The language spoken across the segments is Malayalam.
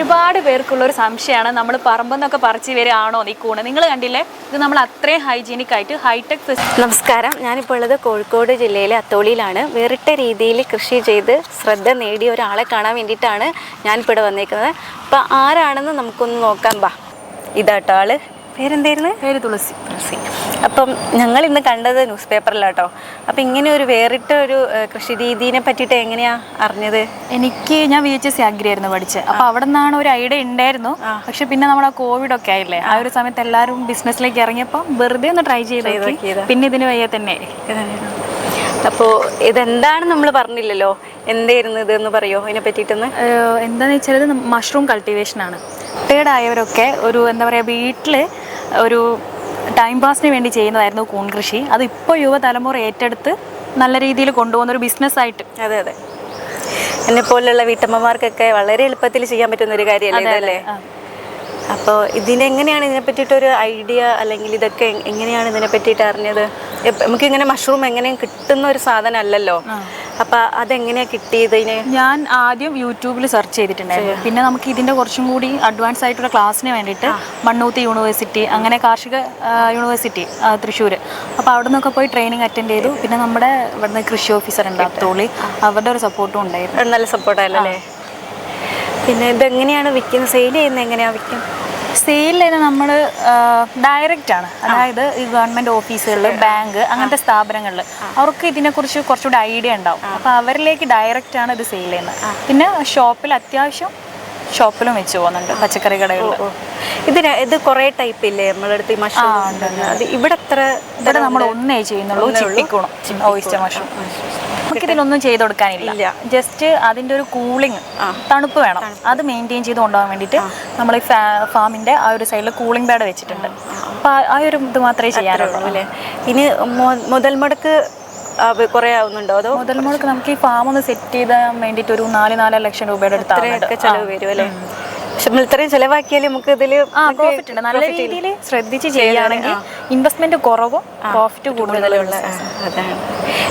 ഒരുപാട് പേർക്കുള്ള ഒരു സംശയമാണ്. നമ്മൾ പറമ്പെന്നൊക്കെ പറിച്ച് വരികയാണോ ഈ കൂണ് നിങ്ങൾ കണ്ടില്ലേ? ഇത് നമ്മൾ അത്രയും ഹൈജീനിക് ആയിട്ട് ഹൈടെക് നമസ്കാരം. ഞാനിപ്പോൾ ഉള്ളത് കോഴിക്കോട് ജില്ലയിലെ അത്തോളിയിലാണ്. വേറിട്ട രീതിയിൽ കൃഷി ചെയ്ത് ശ്രദ്ധ നേടിയ ഒരാളെ കാണാൻ വേണ്ടിയിട്ടാണ് ഞാനിപ്പോൾ ഇവിടെ വന്നേക്കുന്നത്. അപ്പോൾ ആരാണെന്ന് നമുക്കൊന്ന് നോക്കാം. ബാ. ഇതാട്ടോ ആൾ. പേരെന്തായിരുന്നു? പേര് തുളസി. തുളസി. അപ്പം ഞങ്ങൾ ഇന്ന് കണ്ടത് ന്യൂസ് പേപ്പറിലാട്ടോ അപ്പം ഇങ്ങനെ ഒരു വേറിട്ട ഒരു കൃഷി രീതിനെ പറ്റിയിട്ട് എങ്ങനെയാ അറിഞ്ഞത്? എനിക്ക് ഞാൻ V H S C agri ആയിരുന്നു പഠിച്ചത്. അപ്പൊ അവിടെ നിന്നാണ് ഒരു ഐഡിയ ഉണ്ടായിരുന്നു. പക്ഷെ പിന്നെ നമ്മുടെ കോവിഡ് ഒക്കെ ആയില്ലേ? ആ ഒരു സമയത്ത് എല്ലാവരും ബിസിനസ്സിലേക്ക് ഇറങ്ങിയപ്പോൾ വെറുതെ ഒന്ന് ട്രൈ ചെയ്ത് പിന്നെ ഇതിന് വയ്യ തന്നെ. അപ്പോൾ ഇതെന്താണ് നമ്മൾ പറഞ്ഞില്ലല്ലോ? എന്തായിരുന്നു ഇതെന്ന് പറയോ? അതിനെ പറ്റിയിട്ടൊന്ന്. എന്താണെന്ന് വെച്ചാൽ മഷ്റൂം കൾട്ടിവേഷൻ ആണ് റിട്ടയർഡ് ആയവരൊക്കെ ഒരു എന്താ പറയുക വീട്ടിൽ ഒരു ടൈം പാസിന് വേണ്ടി ചെയ്യുന്നതായിരുന്നു കൂൺ കൃഷി. അത് ഇപ്പോൾ യുവതലമുറ ഏറ്റെടുത്ത് നല്ല രീതിയിൽ കൊണ്ടുപോകുന്ന ഒരു ബിസിനസ്സായിട്ട് അതെ അതെ. എന്നെ പോലുള്ള വീട്ടമ്മമാർക്കൊക്കെ വളരെ എളുപ്പത്തിൽ ചെയ്യാൻ പറ്റുന്ന ഒരു കാര്യമല്ലേ ഇതല്ലേ? അപ്പോൾ ഇതിനെ എങ്ങനെയാണ് ഇതിനെ പറ്റിയിട്ടൊരു ഐഡിയ അല്ലെങ്കിൽ ഇതൊക്കെ എങ്ങനെയാണ് ഇതിനെ പറ്റിയിട്ട് അറിഞ്ഞത്? നമുക്കിങ്ങനെ മഷ്റൂം എങ്ങനെയും കിട്ടുന്ന ഒരു സാധനം അല്ലല്ലോ അപ്പം അതെങ്ങനെയാ കിട്ടിയത് ഞാൻ ആദ്യം യൂട്യൂബിൽ സെർച്ച് ചെയ്തിട്ടുണ്ടായിരുന്നു. പിന്നെ നമുക്ക് ഇതിന്റെ കുറച്ചും കൂടി അഡ്വാൻസ് ആയിട്ടുള്ള ക്ലാസ്സിന് വേണ്ടിയിട്ട് മണ്ണൂത്തി യൂണിവേഴ്സിറ്റി അങ്ങനെ കാർഷിക യൂണിവേഴ്സിറ്റി തൃശ്ശൂർ അപ്പോൾ അവിടെ നിന്നൊക്കെ പോയി ട്രെയിനിങ് അറ്റൻഡ് ചെയ്തു. പിന്നെ നമ്മുടെ ഇവിടുന്ന് കൃഷി ഓഫീസർ ഉണ്ട് അത്തോളി അവരുടെ ഒരു സപ്പോർട്ടും ഉണ്ടായിരുന്നു. നല്ല സപ്പോർട്ടായിരുന്നു അല്ലേ? പിന്നെ ഇതെങ്ങനെയാണ് വിൽക്കുന്നത്? സെയിൽ ചെയ്യുന്നത് എങ്ങനെയാണ് വിൽക്കുന്നത്? സെയിൽ തന്നെ നമ്മൾ ഡയറക്റ്റ് ആണ്. അതായത് ഈ ഗവൺമെന്റ് ഓഫീസുകളിൽ ബാങ്ക് അങ്ങനത്തെ സ്ഥാപനങ്ങളിൽ അവർക്ക് ഇതിനെക്കുറിച്ച് കുറച്ചുകൂടി ഐഡിയ ഉണ്ടാവും. അപ്പോൾ അവരിലേക്ക് ഡയറക്റ്റ് ആണ് ഇത് സെയിൽ ചെയ്യുന്നത് പിന്നെ ഷോപ്പിൽ അത്യാവശ്യം ഷോപ്പിലും വെച്ച് പോകുന്നുണ്ട് പച്ചക്കറി കടകളിൽ ഇതിന് ഇത് കുറേ ടൈപ്പ് ഇല്ലേ? നമ്മളെടുത്ത് ഈ മഷ്റൂം അത് ഇവിടെ എത്ര ഇവിടെ നമ്മൾ ഒന്നേ ചെയ്യുന്നുള്ളൂ. ചിപ്പിക്കുണം. ഓയിസ്റ്റർ മഷ്റൂം നമുക്കിതിലൊന്നും ചെയ്ത് കൊടുക്കാനില്ല. ജസ്റ്റ് അതിന്റെ ഒരു കൂളിംഗ് തണുപ്പ് വേണം. അത് മെയിന്റെയിൻ ചെയ്ത് കൊണ്ടുപോകാൻ വേണ്ടിയിട്ട് നമ്മൾ ഈ ഫാമിന്റെ ആ ഒരു സൈഡിൽ കൂളിംഗ് പാഡ് വെച്ചിട്ടുണ്ട്. അപ്പൊ ആ- ഒരു ഇത് മാത്രമേ ചെയ്യാറുള്ളൂ അല്ലേ? ഇനി മുതൽ മുടക്ക് കുറേ ആവുന്നുണ്ടോ അതോ? മുതൽ മുടക്ക് നമുക്ക് ഈ ഫാം ഒന്ന് സെറ്റ് ചെയ്താൻ വേണ്ടിയിട്ട് ഒരു നാല് നാലര ലക്ഷം രൂപയുടെ ചെലവ് വരും അല്ലേ? നമ്മൾ ഇത്രയും ചെലവാക്കിയാൽ നമുക്ക് ഇതിൽ പ്രോഫിറ്റ് ഉണ്ട്. നല്ല രീതിയിൽ ശ്രദ്ധിച്ച് ചെയ്യുകയാണെങ്കിൽ ഇൻവെസ്റ്റ്മെന്റ് കുറവും പ്രോഫിറ്റ് കൂടുതലുള്ള അതാണ്.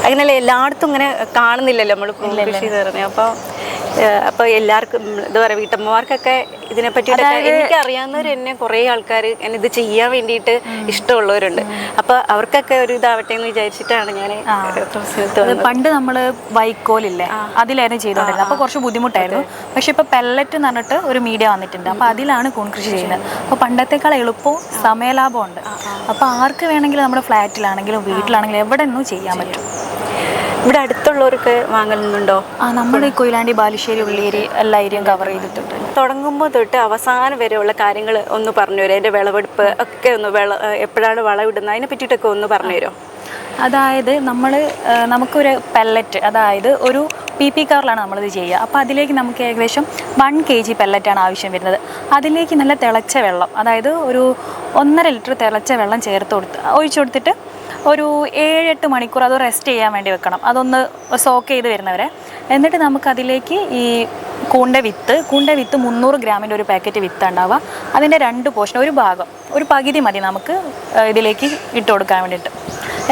അങ്ങനെയല്ല എല്ലായിടത്തും ഇങ്ങനെ കാണുന്നില്ലല്ലോ നമ്മൾ കൃഷി പറഞ്ഞത് അപ്പോൾ അപ്പോൾ എല്ലാവർക്കും ഇത് എന്താ പറയുക വീട്ടമ്മമാർക്കൊക്കെ ഇതിനെ പറ്റിയിട്ട് എനിക്ക് അറിയാവുന്നവർ എന്നെ കുറേ ആൾക്കാർ എന്നെ ഇത് ചെയ്യാൻ വേണ്ടിയിട്ട് ഇഷ്ടമുള്ളവരുണ്ട്. അപ്പോൾ അവർക്കൊക്കെ ഒരു ഇതാവട്ടെ എന്ന് വിചാരിച്ചിട്ടാണ് ഞാൻ പണ്ട് നമ്മൾ വൈക്കോലില്ലേ അതിലായിരുന്നു ചെയ്തോണ്ടിരുന്നത്. അപ്പോൾ കുറച്ച് ബുദ്ധിമുട്ടായിരുന്നു. പക്ഷെ ഇപ്പൊ പെല്ലറ്റ് എന്ന് പറഞ്ഞിട്ട് ഒരു മീഡിയ വന്നിട്ടുണ്ട്. അപ്പൊ അതിലാണ് കൂൺ കൃഷി ചെയ്യുന്നത്. അപ്പോൾ പണ്ടത്തേക്കാൾ എളുപ്പവും സമയലാഭവും ഉണ്ട് അപ്പോൾ ആർക്ക് വേണമെങ്കിലും നമ്മുടെ ഫ്ലാറ്റിലാണെങ്കിലും വീട്ടിലാണെങ്കിലും എവിടെ നിന്നും ചെയ്യാൻ പറ്റും. ഇവിടെ അടുത്തുള്ളവർക്ക് വാങ്ങലുന്നുണ്ടോ? ആ നമ്മൾ ഈ കൊയിലാണ്ടി ബാലുശ്ശേരി ഉള്ളേരി എല്ലാ ഏരിയയും കവർ ചെയ്തിട്ടുണ്ട്. തുടങ്ങുമ്പോൾ തൊട്ട് അവസാനം വരെയുള്ള കാര്യങ്ങൾ ഒന്ന് പറഞ്ഞു തരും എന്റെ വിളവെടുപ്പ് ഒക്കെ ഒന്ന് വിള എപ്പോഴാണ് വളമിടുന്നത് അതിനെ പറ്റിയിട്ടൊക്കെ ഒന്ന് പറഞ്ഞു തരുമോ? അതായത് നമ്മൾ നമുക്കൊരു പെല്ലറ്റ് അതായത് ഒരു പി പി കാറിലാണ് നമ്മളിത് ചെയ്യുക. അപ്പോൾ അതിലേക്ക് നമുക്ക് ഏകദേശം വൺ കെ ജി പെല്ലറ്റാണ് ആവശ്യം വരുന്നത്. അതിലേക്ക് നല്ല തിളച്ച വെള്ളം അതായത് ഒരു ഒന്നര ലിറ്റർ തിളച്ച വെള്ളം ചേർത്ത് കൊടുത്ത് ഒഴിച്ചു കൊടുത്തിട്ട് ഒരു ഏഴെട്ട് മണിക്കൂർ അത് റെസ്റ്റ് ചെയ്യാൻ വേണ്ടി വെക്കണം. അതൊന്ന് സോക്ക് ചെയ്ത് വരുന്നവരെ. എന്നിട്ട് നമുക്കതിലേക്ക് ഈ കൂണ്ട വിത്ത് കൂണ്ട വിത്ത് മുന്നൂറ് ഗ്രാമിന്റെ ഒരു പാക്കറ്റ് വിത്ത് ഉണ്ടാവുക. അതിന്റെ രണ്ട് പോർഷൻ ഒരു ഭാഗം ഒരു പകുതി മതി നമുക്ക് ഇതിലേക്ക് ഇട്ട് കൊടുക്കാൻ വേണ്ടിയിട്ട്.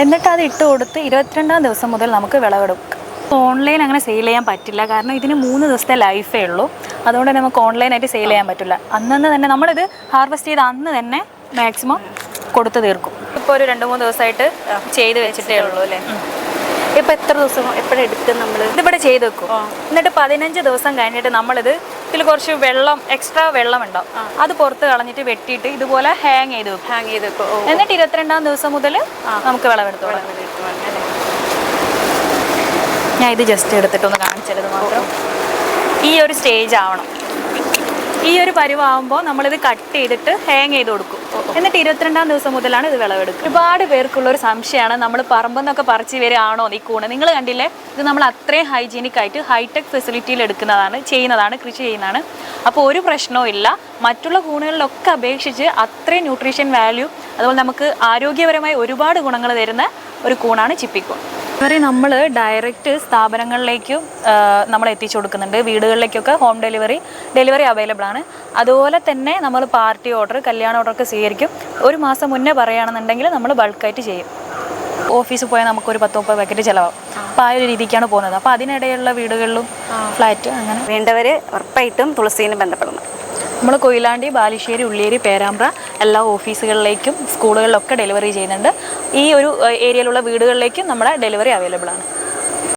എന്നിട്ട് അത് ഇട്ട് കൊടുത്ത് ഇരുപത്തിരണ്ടാം ദിവസം മുതൽ നമുക്ക് വിളവെടുക്കാം. ഓൺലൈൻ അങ്ങനെ സെയിൽ ചെയ്യാൻ പറ്റില്ല. കാരണം ഇതിന് മൂന്ന് ദിവസത്തെ ലൈഫേ ഉള്ളൂ. അതുകൊണ്ട് നമുക്ക് ഓൺലൈനായിട്ട് സെയിൽ ചെയ്യാൻ പറ്റില്ല. അന്നന്ന് തന്നെ നമ്മളിത് ഹാർവെസ്റ്റ് ചെയ്ത് അന്ന് തന്നെ മാക്സിമം കൊടുത്തു തീർക്കും. ഇപ്പോൾ ഒരു രണ്ട് മൂന്ന് ദിവസമായിട്ട് ചെയ്ത് വെച്ചിട്ടേ ഉള്ളൂ അല്ലേ? ഇപ്പൊ എത്ര ദിവസം എപ്പോഴെടുക്കും നമ്മൾ ഇതിവിടെ ചെയ്ത് വെക്കും. എന്നിട്ട് പതിനഞ്ച് ദിവസം കഴിഞ്ഞിട്ട് നമ്മളിത് ഇതിൽ കുറച്ച് വെള്ളം എക്സ്ട്രാ വെള്ളം ഉണ്ടാവും അത് പുറത്ത് കളഞ്ഞിട്ട് വെട്ടിയിട്ട് ഇതുപോലെ ഹാങ് ചെയ്ത് വെക്കും. ഹാങ് ചെയ്ത് വെക്കും. എന്നിട്ട് ഇരുപത്തിരണ്ടാം ദിവസം മുതൽ നമുക്ക് വിളവെടുത്തോളാം. ഞാൻ ഇത് ജസ്റ്റ് എടുത്തിട്ടൊന്ന് കാണിച്ചത് മാത്രം. ഈ ഒരു സ്റ്റേജ് ആവണം. ഈ ഒരു പരുവാകുമ്പോൾ നമ്മളിത് കട്ട് ചെയ്തിട്ട് ഹാങ് ചെയ്ത് കൊടുക്കും. എന്നിട്ട് ഇരുപത്തിരണ്ടാം ദിവസം മുതലാണ് ഇത് വിളവെടുക്കുക. ഒരുപാട് പേർക്കുള്ള ഒരു സംശയമാണ്. നമ്മൾ പറമ്പെന്നൊക്കെ പറിച്ച് വരികയാണോ ഈ കൂണ്? നിങ്ങൾ കണ്ടില്ലേ? ഇത് നമ്മൾ അത്രയും ഹൈജീനിക് ആയിട്ട് ഹൈടെക് ഫെസിലിറ്റിയിൽ എടുക്കുന്നതാണ് ചെയ്യുന്നതാണ് കൃഷി ചെയ്യുന്നതാണ്. അപ്പോൾ ഒരു പ്രശ്നവും ഇല്ല. മറ്റുള്ള കൂണുകളിലൊക്കെ അപേക്ഷിച്ച് അത്രയും ന്യൂട്രീഷൻ വാല്യൂ അതുപോലെ നമുക്ക് ആരോഗ്യപരമായി ഒരുപാട് ഗുണങ്ങൾ തരുന്ന ഒരു കൂണാണ് ചിപ്പിക്കൂൺ. ഇവരെ നമ്മൾ ഡയറക്റ്റ് സ്ഥാപനങ്ങളിലേക്കും നമ്മൾ എത്തിച്ചു കൊടുക്കുന്നുണ്ട്. വീടുകളിലേക്കൊക്കെ ഹോം ഡെലിവറി ഡെലിവറി അവൈലബിൾ ആണ്. അതുപോലെ തന്നെ നമ്മൾ പാർട്ടി ഓർഡർ കല്യാണ ഓർഡറൊക്കെ സ്വീകരിക്കും. ഒരു മാസം മുന്നേ പറയുകയാണെന്നുണ്ടെങ്കിൽ നമ്മൾ ബൾക്കായിട്ട് ചെയ്യും. ഓഫീസിൽ പോയാൽ നമുക്കൊരു പത്ത് മുപ്പത് പാക്കറ്റ് ചിലവാകും. അപ്പോൾ ആ ഒരു രീതിക്കാണ് പോകുന്നത്. അപ്പോൾ അതിനിടയിലുള്ള വീടുകളിലും ഫ്ലാറ്റ് അങ്ങനെ. വേണ്ടവർ ഉറപ്പായിട്ടും തുളസീനെ ബന്ധപ്പെടുന്നു. നമ്മൾ കൊയിലാണ്ടി ബാലുശ്ശേരി ഉള്ളിയേരി പേരാമ്പ്ര എല്ലാ ഓഫീസുകളിലേക്കും സ്കൂളുകളിലൊക്കെ ഡെലിവറി ചെയ്യുന്നുണ്ട്. ഈ ഒരു ഏരിയയിലുള്ള വീടുകളിലേക്കും നമ്മുടെ ഡെലിവറി അവൈലബിൾ ആണ്